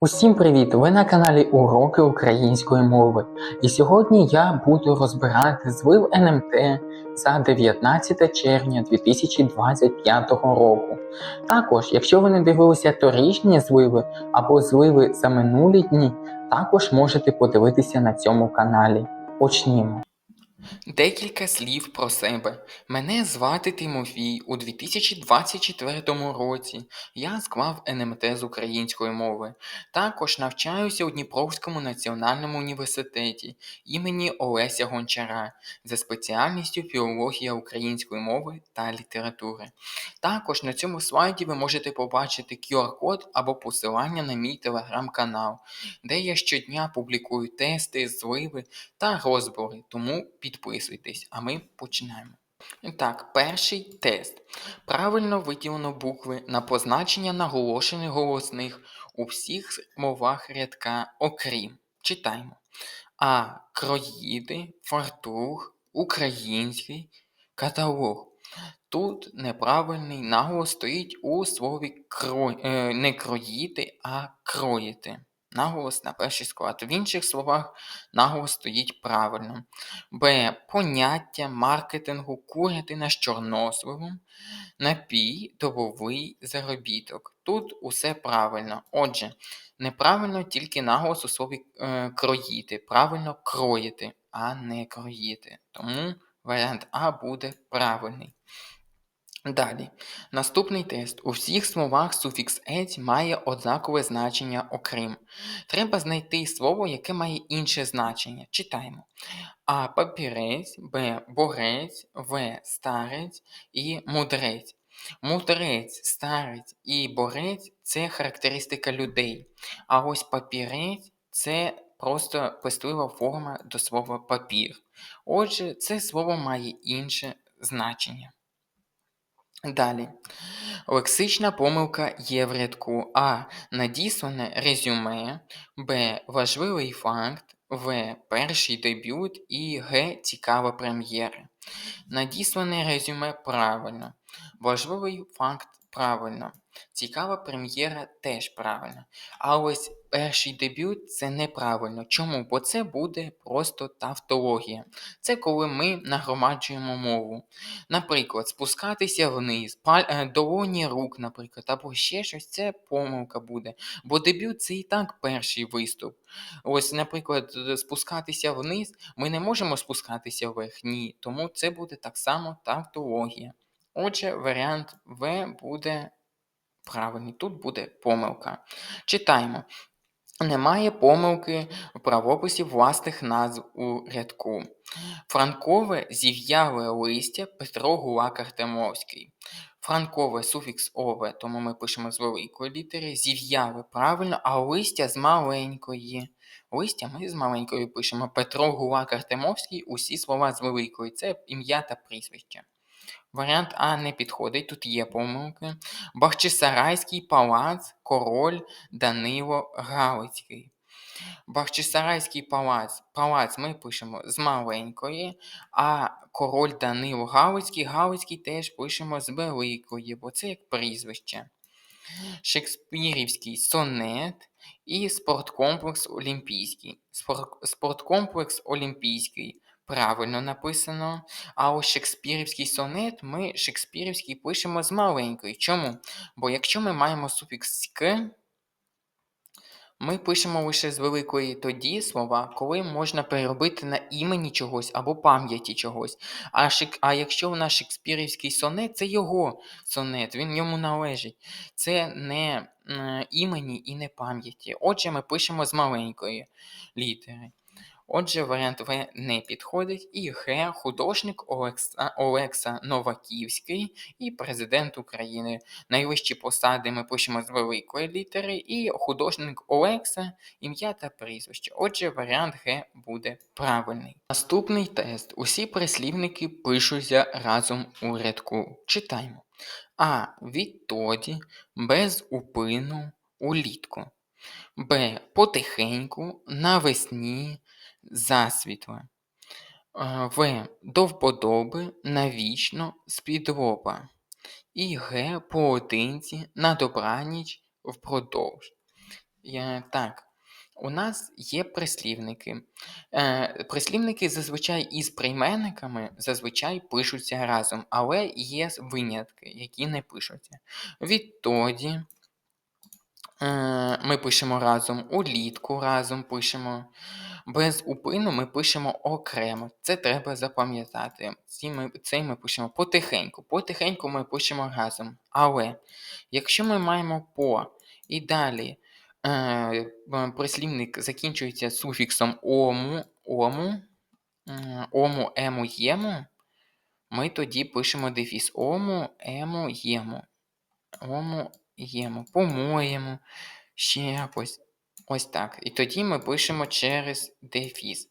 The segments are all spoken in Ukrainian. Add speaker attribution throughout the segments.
Speaker 1: Усім привіт! Ви на каналі Уроки української мови. І сьогодні я буду розбирати злив НМТ за 19 червня 2025 року. Також, якщо ви не дивилися торішні зливи або зливи за минулі дні, також можете подивитися на цьому каналі. Почнімо. Декілька слів про себе. Мене звати Тимофій. У 2024 році я склав НМТ з української мови. Також навчаюся у Дніпровському національному університеті імені Олеся Гончара за спеціальністю філологія української мови та літератури. Також на цьому слайді ви можете побачити QR-код або посилання на мій телеграм-канал, де я щодня публікую тести, зливи та розбори, тому підписуйтесь, а ми починаємо. Так, перший тест. Правильно виділено букви на позначення наголошених голосних у всіх мовах рядка, окрім. Читаємо. А. Кроїди, фартух, український, каталог. Тут неправильний наголос стоїть у слові кро... е, не кроїти, а кроїти. Наголос на перший склад. В інших словах наголос стоїть правильно. Б. Поняття маркетингу курятина з чорносливом, напій, добовий заробіток. Тут усе правильно. Отже, неправильно тільки наголос у слові е, кроїти. Правильно кроїти, а не кроїти. Тому варіант А буде правильний. Далі. Наступний тест. У всіх словах суфікс «еть» має однакове значення окрім. Треба знайти слово, яке має інше значення. Читаємо. А. Папірець, Б. Борець, В. Старець і мудрець. Мудрець, старець і борець це характеристика людей. А ось папірець це просто пистлива форма до слова папір. Отже, це слово має інше значення. Далі. Лексична помилка є в рядку А. Надіслане резюме, Б. Важливий факт, В. Перший дебют і Г. Цікава прем'єра. Надіслане резюме правильно. Важливий факт правильно. Цікава прем'єра теж правильно. А ось перший дебют це неправильно. Чому? Бо це буде просто тавтологія. Це коли ми нагромаджуємо мову. Наприклад, спускатися вниз, е, долоні рук, наприклад, або ще щось, це помилка буде. Бо дебют це і так перший виступ. Ось, наприклад, спускатися вниз, ми не можемо спускатися вверх, ні. Тому це буде так само тавтологія. Отже, варіант В буде правильний. Тут буде помилка. Читаємо. Немає помилки в правописі власних назв у рядку. Франкове зів'яле листя Петро Гулак Артемовський. Франкове суфікс ове, тому ми пишемо з великої літери. Зів'яле правильно, а листя з маленької. Листя ми з маленької пишемо Петро Гулак Артемовський, усі слова з великої. Це ім'я та прізвище. Варіант А не підходить, тут є помилки. Бахчисарайський палац, король Данило Галицький. Бахчисарайський палац палац ми пишемо з маленької, а король Данило Галицький, Галицький теж пишемо з великої, бо це як прізвище. Шекспірівський сонет і спорткомплекс Олімпійський. Спорткомплекс Олімпійський правильно написано. А ось шекспірівський сонет ми шекспірівський пишемо з маленької. Чому? Бо якщо ми маємо суфікс «к», ми пишемо лише з великої тоді слова, коли можна переробити на імені чогось або пам'яті чогось. А шек... а якщо у нас шекспірівський сонет, це його сонет, він йому належить. Це не імені і не пам'яті. Отже, ми пишемо з маленької літери. Отже, варіант В не підходить. І Г. Художник Олекса, Олекса Новаківський і президент України. Найвищі посади ми пишемо з великої літери, і художник Олекса, ім'я та прізвище. Отже, варіант Г буде правильний. Наступний тест. Усі прислівники пишуться разом у рядку. Читаємо. А. Відтоді, без упину, улітку. Б. Потихеньку, навесні засвітла. В. До вподоби навічно з-під. І Г. Поодинці на добраніч впродовж. Е, так, у нас є прислівники. Е, прислівники зазвичай із прийменниками зазвичай пишуться разом, але є винятки, які не пишуться. Відтоді е, ми пишемо разом, улітку разом пишемо. Без упину ми пишемо окремо. Це треба запам'ятати. Ці ми, Цей ми пишемо потихеньку. Потихеньку ми пишемо разом. Але якщо ми маємо по і далі е, прислівник закінчується суфіксом ому, ому, е, ому, ему, єму, ми тоді пишемо дефіс ому, ему, єму. Ому, єму, по-моєму, ще якось. Ось так. І тоді ми пишемо через дефіс.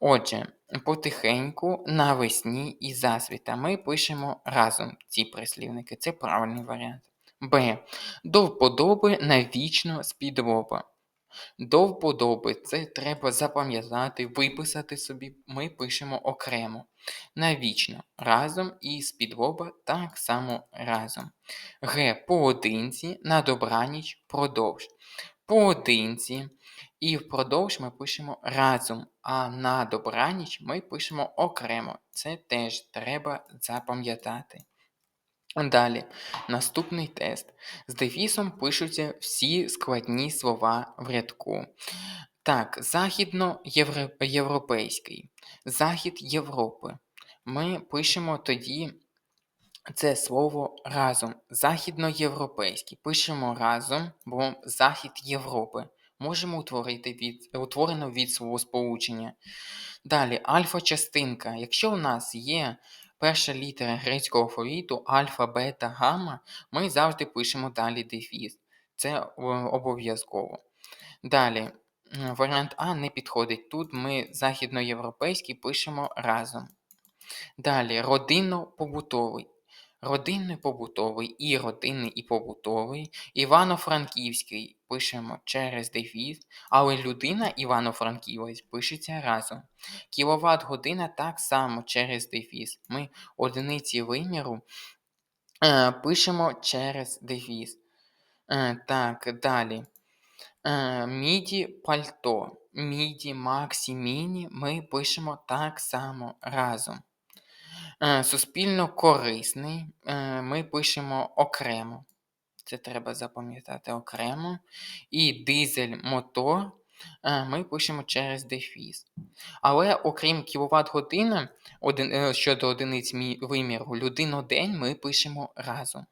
Speaker 1: Отже, потихеньку, навесні і засвіта ми пишемо разом ці прислівники. Це правильний варіант. Б. До вподоби навічно спідроба. До вподоби це треба запам'ятати, виписати собі, ми пишемо окремо. Навічно разом і спідроба так само разом. Г. Поодинці на добраніч продовж. Поодинці і впродовж ми пишемо разом, а на добраніч ми пишемо окремо. Це теж треба запам'ятати. Далі, наступний тест. З дефісом пишуться всі складні слова в рядку. Так, західноєвропейський, захід Європи. Ми пишемо тоді це слово разом. Західноєвропейський. Пишемо разом, бо Захід Європи. Можемо утворити від, утворено від словосполучення. Далі, альфа-частинка. Якщо у нас є перша літера грецького алфавіту, альфа, бета, гамма, ми завжди пишемо далі дефіс. Це е, обов'язково. Далі, варіант А не підходить. Тут ми західноєвропейський пишемо разом. Далі, родинно-побутовий. Родинний побутовий і родинний і побутовий. Івано-Франківський пишемо через дефіс, але людина Івано-Франківець пишеться разом. Кіловат година так само через дефіс. Ми одиниці виміру е, пишемо через дефіс. Е, так, далі. Е, міді пальто. Міді, Максі, Міні ми пишемо так само разом. Е, суспільно корисний е, ми пишемо окремо. Це треба запам'ятати окремо. І дизель-мотор е, ми пишемо через дефіс. Але окрім кіловат години щодо одиниць виміру, людину-день ми пишемо разом.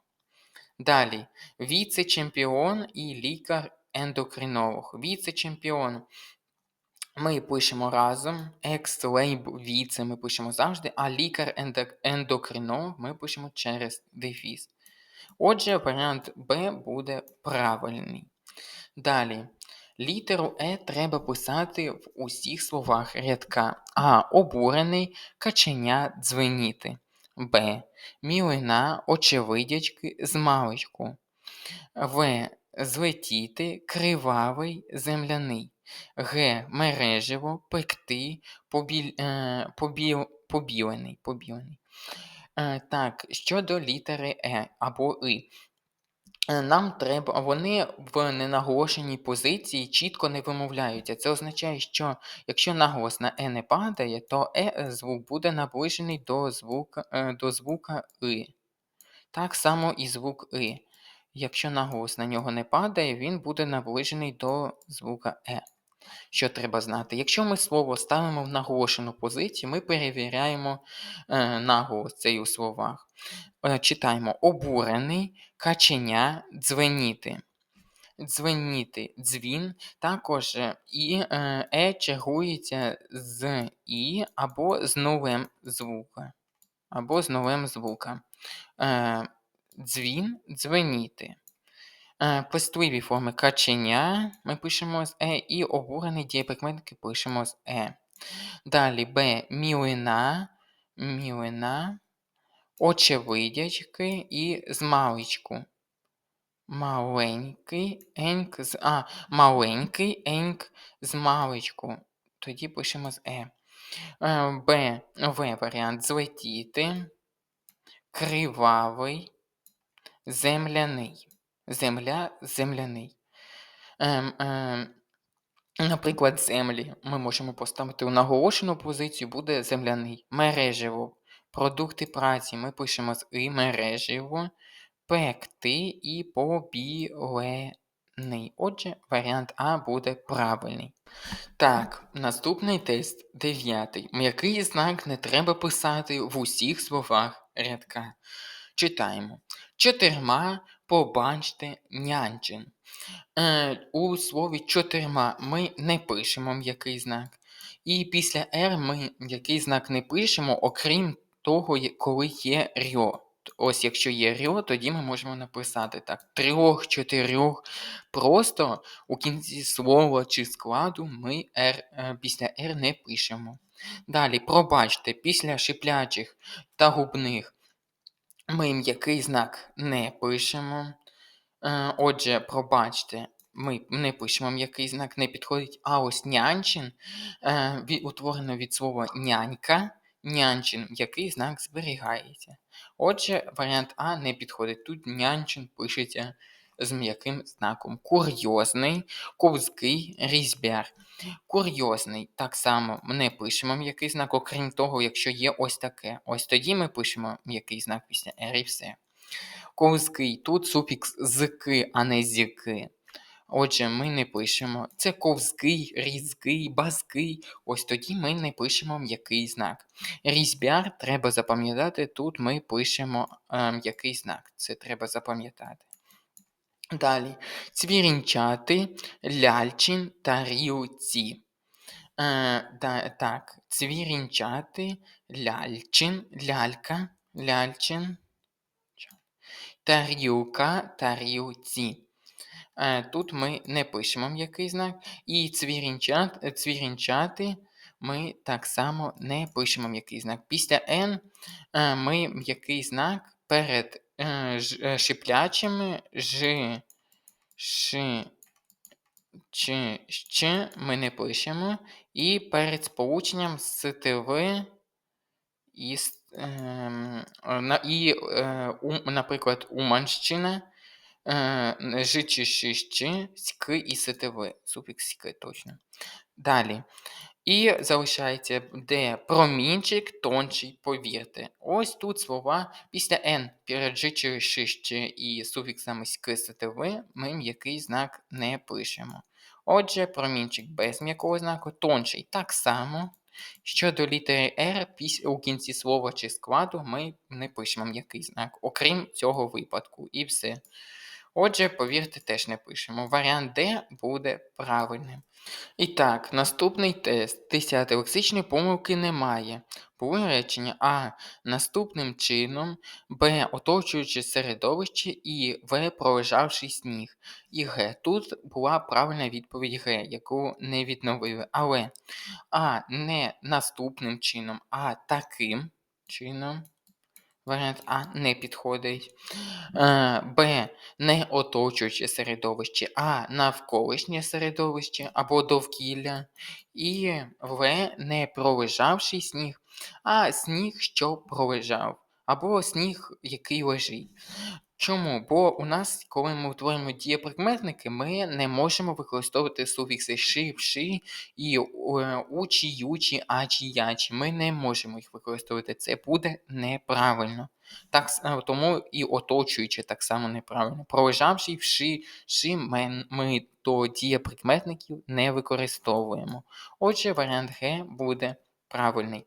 Speaker 1: Далі, віце-чемпіон і лікар-ендокринолог. Віце-чемпіон ми пишемо разом, екс-лейб віце ми пишемо завжди, а лікар-ендокринолог ми пишемо через дефіс. Отже, варіант Б буде правильний. Далі. Літеру Е треба писати в усіх словах рядка. А. Обурений каченя дзвеніти. Б. Мілина очевидячки з маличку. В. Злетіти кривавий земляний. Г. Мережево, пекти, е, побіл, побілений. побілений. Е, так, щодо літери Е або И. Е, нам треба, вони в ненаголошеній позиції чітко не вимовляються. Це означає, що якщо наголос на Е не падає, то Е звук буде наближений до звука до звука И. Так само і звук И. Якщо наголос на нього не падає, він буде наближений до звука Е. Що треба знати? Якщо ми слово ставимо в наголошену позицію, ми перевіряємо е, наголос цей у словах. Е, читаємо обурений, каченя, дзвеніти. Дзвеніти, дзвін, також е, і е, е чергується з І або з новим звуком. Або з новим звуком. Е, Дзвін, дзвеніти. Е, Пестливі форми каченя ми пишемо з Е, і обурений дієприкметники пишемо з Е. Далі Б. Мілина, мілина, очевидячки і з маличку. Маленький еньк з А. Маленький еньк з маличку. Тоді пишемо з Е. е Б. В варіант злетіти. Кривавий, земляний. Земля земляний. Ем, ем, наприклад, землі. Ми можемо поставити у наголошену позицію, буде земляний. Мережево. Продукти праці. Ми пишемо з і мережево, пекти і побілений. Отже, варіант А буде правильний. Так, наступний тест дев'ятий. Який знак не треба писати в усіх словах рядка? Читаємо. Чотирма побачте нянчин. Е, у слові чотирма ми не пишемо м'який знак. І після R ми м'який знак не пишемо, окрім того, коли є рьо. Ось якщо є рьо, тоді ми можемо написати так: трьох, чотирьох. Просто у кінці слова чи складу ми R, е, після R не пишемо. Далі, пробачте, після шиплячих та губних ми м'який знак не пишемо. Е, Отже, пробачте, ми не пишемо м'який знак, не підходить. А ось нянчин е, утворено від слова нянька, нянчин, м'який знак зберігається. Отже, варіант А не підходить. Тут нянчин пишеться з м'яким знаком. Курйозний, ковзкий, різьбяр. Курйозний так само не пишемо м'який знак, окрім того, якщо є ось таке. Ось тоді ми пишемо м'який знак після R і все. Ковзкий. Тут суфікс зки, а не зіки. Отже, ми не пишемо. Це ковзкий, різкий, базкий. Ось тоді ми не пишемо м'який знак. Різьбяр треба запам'ятати. Тут ми пишемо е, м'який знак. Це треба запам'ятати. Далі. Цвірінчати, ляльчин та ріуці. Е, да, так, цвірінчати, ляльчин, лялька, ляльчин, тарілка, тарілці. Е, Тут ми не пишемо м'який знак. І цвірінчат, цвірінчати ми так само не пишемо м'який знак. Після N е, ми м'який знак перед е, е, шиплячими ж, ши, чи, ще ми не пишемо. І перед сполученням з ТВ і, ем, і е, наприклад, Уманщина, е, жичі, шищі, ськи і СТВ. Суфікс ськи, точно. Далі. І залишається де промінчик тонший, повірте. Ось тут слова після N перед жичі, шище і суфіксами ськи, СТВ ми м'який знак не пишемо. Отже, промінчик без м'якого знаку, тонший так само. Щодо літери R у кінці слова чи складу ми не пишемо м'який знак, окрім цього випадку, і все. Отже, повірте, теж не пишемо. Варіант D буде правильним. І так, наступний тест. 10 лексичної помилки немає. Були речення А. Наступним чином, Б. Оточуючи середовище і В. Пролежавший сніг. І Г. Тут була правильна відповідь Г, яку не відновили. Але А. Не наступним чином, а таким чином. Варіант А не підходить. Е, Б. Не оточуюче середовище, а навколишнє середовище або довкілля. І В. Не пролежавший сніг, а сніг, що пролежав, або сніг, який лежить. Чому? Бо у нас, коли ми утворюємо дієприкметники, ми не можемо використовувати суфікси ши, пши і е, учі, ючі, ачі, ячі. Ми не можемо їх використовувати. Це буде неправильно. Так, е, тому і оточуючи так само неправильно. Пролежавши вши, ши ми до дієприкметників не використовуємо. Отже, варіант Г буде правильний.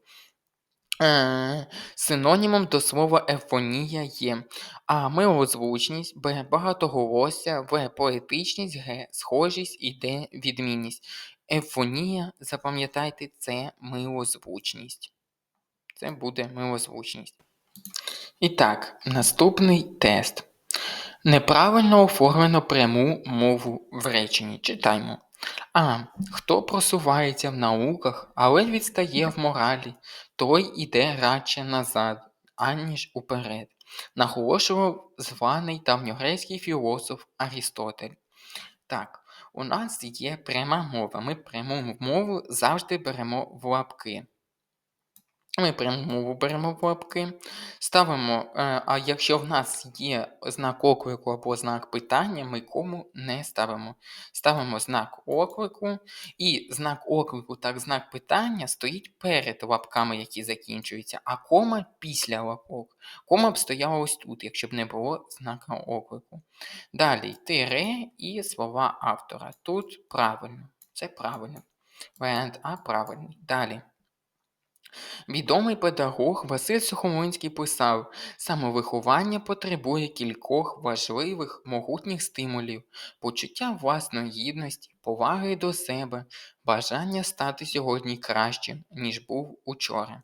Speaker 1: Е, Синонімом до слова ефонія є А. Милозвучність, Б. Багатоголосся, В. Поетичність, Г. Схожість і Д. Відмінність. Ефонія, запам'ятайте, це милозвучність. Це буде милозвучність. І так, наступний тест. Неправильно оформлено пряму мову в реченні. Читаймо. А. Хто просувається в науках, але відстає в моралі, той іде радше назад, аніж уперед. Наголошував званий давньогрецький філософ Арістотель. Так, у нас є пряма мова. Ми пряму мову завжди беремо в лапки. Ми пряму беремо в лапки, ставимо, е, а якщо в нас є знак оклику або знак питання, ми кому не ставимо. Ставимо знак оклику, і знак оклику та знак питання стоїть перед лапками, які закінчуються, а кома після лапок. Кома б стояла ось тут, якщо б не було знака оклику. Далі тире і слова автора. Тут правильно. Це правильно. Варіант А правильний. Далі. Відомий педагог Василь Сухомлинський писав: самовиховання потребує кількох важливих, могутніх стимулів, почуття власної гідності, поваги до себе, бажання стати сьогодні кращим, ніж був учора.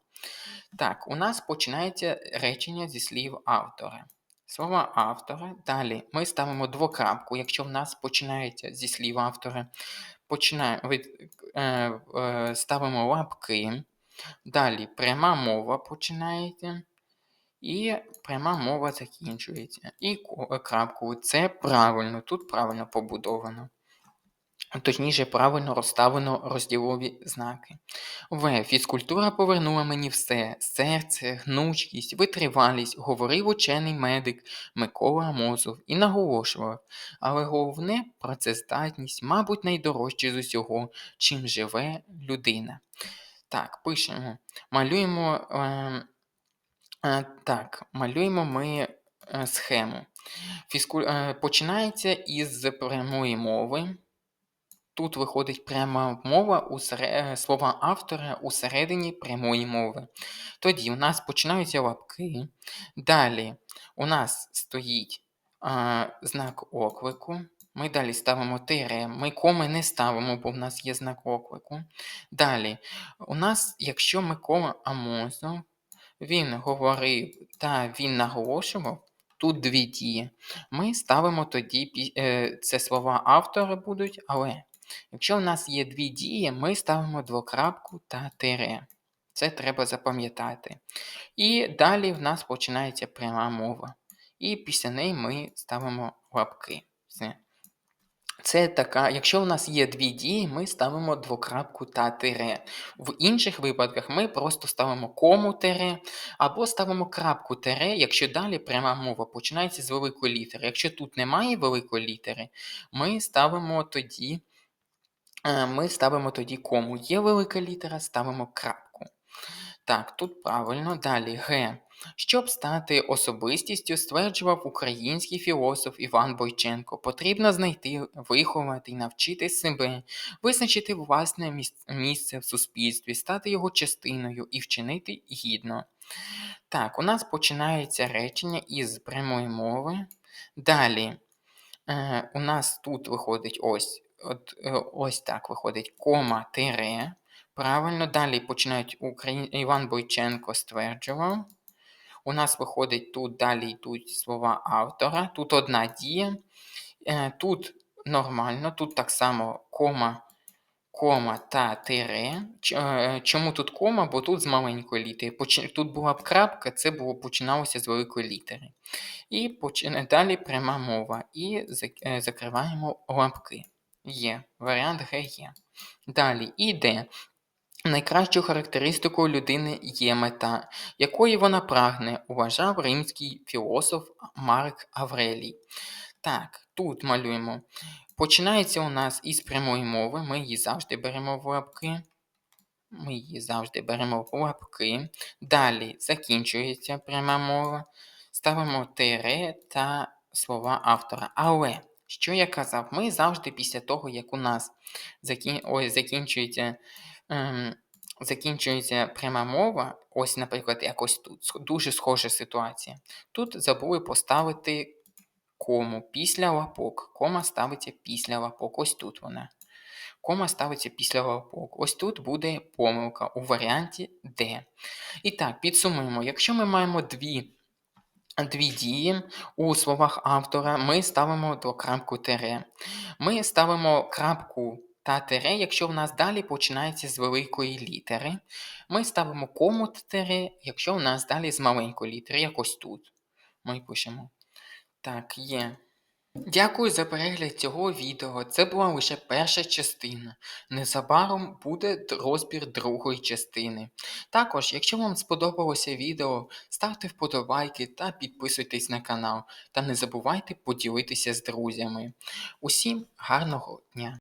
Speaker 1: Так, у нас починається речення зі слів автора. Слова автора. Далі ми ставимо двокрапку, якщо в нас починається зі слів автора. Починаємо, від, е, е, ставимо лапки. Далі пряма мова починається. І пряма мова закінчується. І крапку. Це правильно, тут правильно побудовано. Точніше, правильно розставлено розділові знаки. В. Фізкультура повернула мені все: серце, гнучкість, витривалість, говорив учений медик Микола Мозов і наголошував. Але головне працездатність, мабуть, найдорожче з усього, чим живе людина. Так, пишемо. Малюємо. Е, е, так, малюємо ми е, схему. Фізку... Е, починається із прямої мови. Тут виходить пряма мова у сере... слова автора у середині прямої мови. Тоді у нас починаються лапки. Далі у нас стоїть а, знак оклику. Ми далі ставимо тире. Ми коми не ставимо, бо в нас є знак оклику. Далі, у нас, якщо Микола Амозов, він говорив та він наголошував, тут дві дії. Ми ставимо тоді е, це слова автора будуть, але якщо в нас є дві дії, ми ставимо двокрапку та тире. Це треба запам'ятати. І далі в нас починається пряма мова. І після неї ми ставимо лапки. Все. Це така, якщо у нас є дві дії, ми ставимо двокрапку та тире. В інших випадках ми просто ставимо кому тире або ставимо крапку тире, якщо далі пряма мова починається з великої літери. Якщо тут немає великої літери, ми ставимо тоді, е, ми ставимо тоді кому. Є велика літера, ставимо крапку. Так, тут правильно. Далі Г. Щоб стати особистістю, стверджував український філософ Іван Бойченко, потрібно знайти, виховати і навчити себе, визначити власне місце в суспільстві, стати його частиною і вчинити гідно. Так, у нас починається речення із прямої мови. Далі е, у нас тут виходить ось, от, е, ось так виходить кома тире. Правильно, далі починають Україн... Іван Бойченко стверджував. У нас виходить тут далі йдуть слова автора. Тут одна дія. Е, Тут нормально, тут так само кома, кома та тире. Е, Чому тут кома? Бо тут з маленької літери. Тут була б крапка, це було починалося з великої літери. І далі пряма мова. І е, закриваємо лапки. Є. Варіант Г є. Далі іде. Найкращою характеристикою людини є мета, якої вона прагне, вважав римський філософ Марк Аврелій. Так, тут малюємо. Починається у нас із прямої мови, ми її завжди беремо в лапки. Ми її завжди беремо в лапки. Далі закінчується пряма мова. Ставимо тире та слова автора. Але, що я казав, ми завжди після того, як у нас закін... Ой, закінчується ем, закінчується пряма мова, ось, наприклад, якось тут, дуже схожа ситуація. Тут забули поставити кому після лапок. Кома ставиться після лапок. Ось тут вона. Кома ставиться після лапок. Ось тут буде помилка у варіанті D. І так, підсумуємо. Якщо ми маємо дві, дві дії у словах автора, ми ставимо двокрапку тире. Ми ставимо крапку та тире, якщо в нас далі починається з великої літери. Ми ставимо кому тире, якщо в нас далі з маленької літери, як ось тут. Ми пишемо. Так, є. Дякую за перегляд цього відео. Це була лише перша частина. Незабаром буде розбір другої частини. Також, якщо вам сподобалося відео, ставте вподобайки та підписуйтесь на канал. Та не забувайте поділитися з друзями. Усім гарного дня!